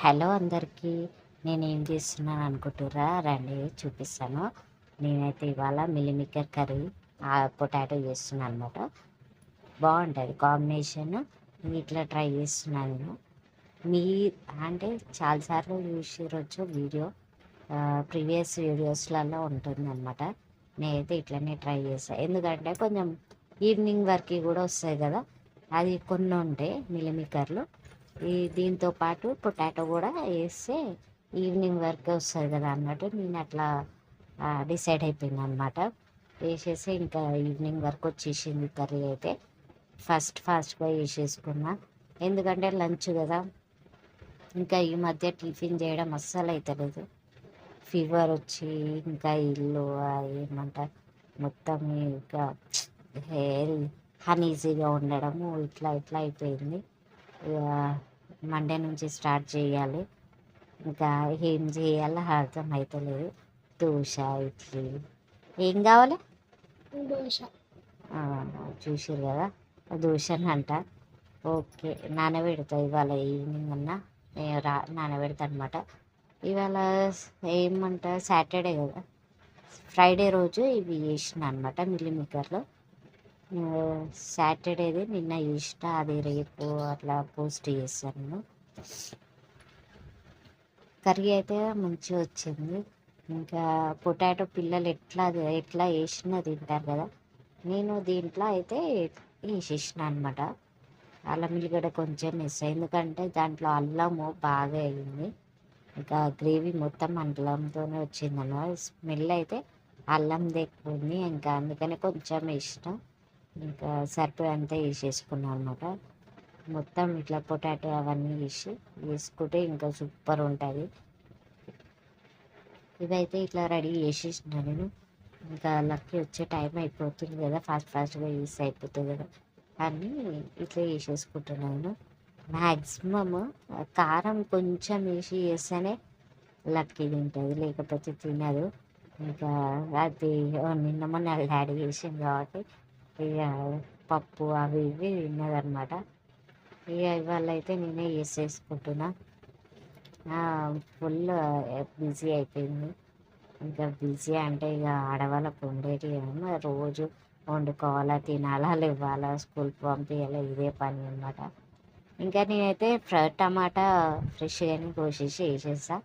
Hello అందరికీ నేను ఏం చేస్తున్నాను అనుకుంటుర్రా? రండి చూపిస్తాను. నేనైతే ఇవాళ మిల్లిమిక్కర్ కర్రీ పొటాటో చేస్తున్నాను అనమాట. బాగుంటుంది కాంబినేషన్. ఇట్లా ట్రై చేస్తున్నాను నేను. మీ అంటే చాలాసార్లు చూసిరొచ్చు వీడియో. ప్రీవియస్ వీడియోస్లలో ఉంటుంది అనమాట నేనైతే ఇట్లనే ట్రై చేస్తాను ఎందుకంటే కొంచెం ఈవినింగ్ వరకు కూడా వస్తాయి కదా. అది కొన్ని ఉంటాయి మిల్లిమిక్కర్లు ఈ దీంతో పాటు పొటాటో కూడా వేస్తే ఈవినింగ్ వరకు వస్తుంది కదా అన్నట్టు నేను అట్లా డిసైడ్ అయిపోయింది అనమాట వేసేసి ఇంకా ఈవినింగ్ వరకు వచ్చేసింది కర్రీ అయితే. ఫస్ట్ ఫాస్ట్గా వేసేసుకున్నా ఎందుకంటే లంచ్ కదా. ఇంకా ఈ మధ్య టిఫిన్ చేయడం అస్సలు అవుతలేదు ఫీవర్ వచ్చి ఇంకా ఇల్లు ఏమంటారు మొత్తం ఇంకా హెయిర్ హనీజీగా ఉండడము ఇట్లా ఇట్లా అయిపోయింది. మండే నుంచి స్టార్ట్ చేయాలి. ఇంకా ఏం చేయాలో అర్థం అవుతలేదు దోశ ఇడ్లీ. ఏం కావాలి? దోశ. చూసారు కదా? దోశని అంట ఓకే నానబెడతా ఇవాళ ఈవినింగ్ అన్న. నేను రా నానబెడతా అనమాట ఇవాళ ఏమంట? సాటర్డే కదా. ఫ్రైడే రోజు ఇవి చేసిన అనమాట మిల్లిమిక్కర్లో సాటర్డేది నిన్న ఇష్ట అది రేపు అట్లా పోస్ట్ చేశాను. కర్రీ అయితే మంచిగా వచ్చింది. ఇంకా పొటాటో పిల్లలు ఎట్లా ఎట్లా వేసినా తింటారు కదా. నేను దీంట్లో అయితే వేసేసిన అనమాట అల్లం ఉల్లిగడ్డ కొంచెం మిస్ ఎందుకంటే దాంట్లో అల్లము బాగా అయింది. ఇంకా గ్రేవీ మొత్తం అల్లంతోనే వచ్చింది స్మెల్ అయితే అల్లం ఎక్కువ ఉంది. ఇంకా అందుకనే కొంచెం ఇష్టం ఇంకా సరిపోయేంత వేసేసుకున్నాను అనమాట మొత్తం ఇట్లా పొటాటో అవన్నీ వేసి వేసుకుంటే ఇంకా సూపర్ ఉంటుంది. ఇవైతే ఇట్లా రెడీ చేసేసిన నేను. ఇంకా లక్కీ వచ్చే టైం అయిపోతుంది కదా ఫాస్ట్ ఫాస్ట్గా యూస్ అయిపోతుంది కదా. అని ఇట్లా వేసేసుకుంటున్నాను మ్యాక్సిమమ్ కారం కొంచెం వేసి వేస్తేనే లక్కీ తింటుంది లేకపోతే తినదు. ఇంకా అది నిన్న మొన్న డాడీ వేసింది కాబట్టి ఇక పప్పు అవి ఇవి తిన్నదనమాట ఇక ఇవాళ అయితే నేనే వేసేసుకుంటున్నా ఫుల్ బిజీ అయిపోయింది. ఇంకా బిజీ అంటే ఇక ఆడవాళ్ళకు ఉండేటి ఏమో రోజు వండుకోవాలా తినాలా లేవాలా స్కూల్కి పంపించాలా ఇదే పని అనమాట ఇంకా నేనైతే ఫ్రై టమాటా ఫ్రెష్గానే కోసేసి వేసేస్తా.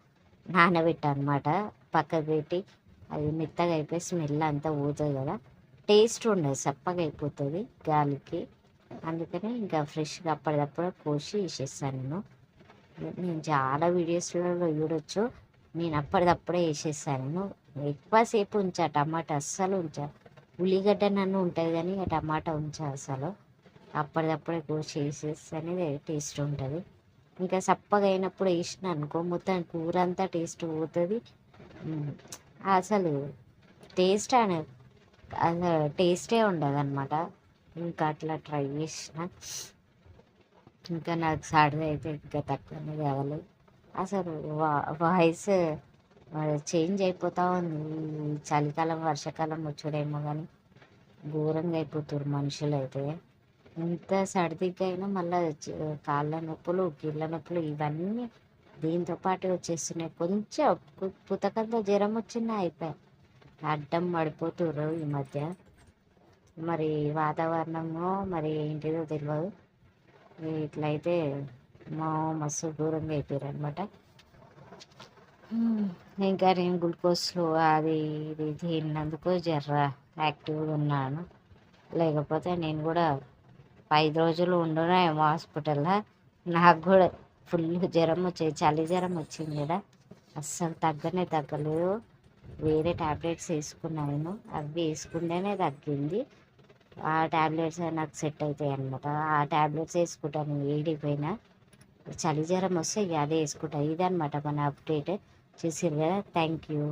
నానబెట్టా అనమాట పక్కకు పెట్టి అది మెత్తగా అయిపోయి స్మెల్ అంతా పోతుంది కదా. టేస్ట్ ఉండదు చప్పగా అయిపోతుంది గాలికి. అందుకనే ఇంకా ఫ్రెష్గా అప్పటిదప్పుడు కోసి వేసేస్తాను నేను. నేను చాలా వీడియోస్లలో చూడొచ్చు. నేను అప్పటిదప్పుడే వేసేస్తాను. నేను ఎక్కువసేపు ఉంచా టమాటా అస్సలు ఉంచా. ఉల్లిగడ్డ నన్ను ఉంటుంది కానీ ఇక టమాటా ఉంచా అసలు. అప్పటిదప్పుడే కోసి వేసేస్తేనే టేస్ట్ ఉంటుంది. ఇంకా చప్పగా అయినప్పుడు వేసిన అనుకో మొత్తం కూర అంతా టేస్ట్ పోతుంది. అసలు టేస్ట్ అనేది. అసలు టేస్టే ఉండదు అనమాట ఇంకా అట్లా ట్రై చేసిన. ఇంకా నాకు సాటర్డే అయితే ఇంకా తక్కువనే కావాలి. అసలు వా వాయిస్ చేంజ్ అయిపోతా ఉంది. చలికాలం వర్షాకాలం వచ్చుడేమో కానీ ఘోరంగా అయిపోతారు మనుషులు అయితే ఎంత సర్దికైనా మళ్ళీ కాళ్ళ నొప్పులు కీళ్ళ నొప్పులు ఇవన్నీ దీంతో పాటు వచ్చేస్తున్నాయి. కొంచెం పుతకంతో జ్వరం వచ్చినా అయిపోయాయి అడ్డం పడిపోతుర్రు ఈ మధ్య. మరి వాతావరణము మరి ఏంటిదో తెలియదు ఇట్లయితే మా మస్తు దూరంగా అయిపోయారు అనమాట ఇంకా నేను గ్లూకోజ్లో అది ఇది తిన్నందుకు జర్ర యాక్టివ్గా ఉన్నాను. లేకపోతే నేను కూడా ఐదు రోజులు ఉండునేమో హాస్పిటల్లో. నాకు కూడా ఫుల్ జ్వరం వచ్చేది చలి జ్వరం వచ్చింది కదా. అస్సలు తగ్గనే తగ్గలేదు. వేరే ట్యాబ్లెట్స్ వేసుకున్నాను. అవి వేసుకుంటేనే తగ్గింది. ఆ ట్యాబ్లెట్స్ నాకు సెట్ అవుతాయి అనమాట ఆ ట్యాబ్లెట్స్ వేసుకుంటాను ఏడిపోయినా. చలి జ్వరం వస్తే ఇక అదే వేసుకుంటాను ఇదనమాట మన అప్డేట్. చూసారు కదా? Thank you.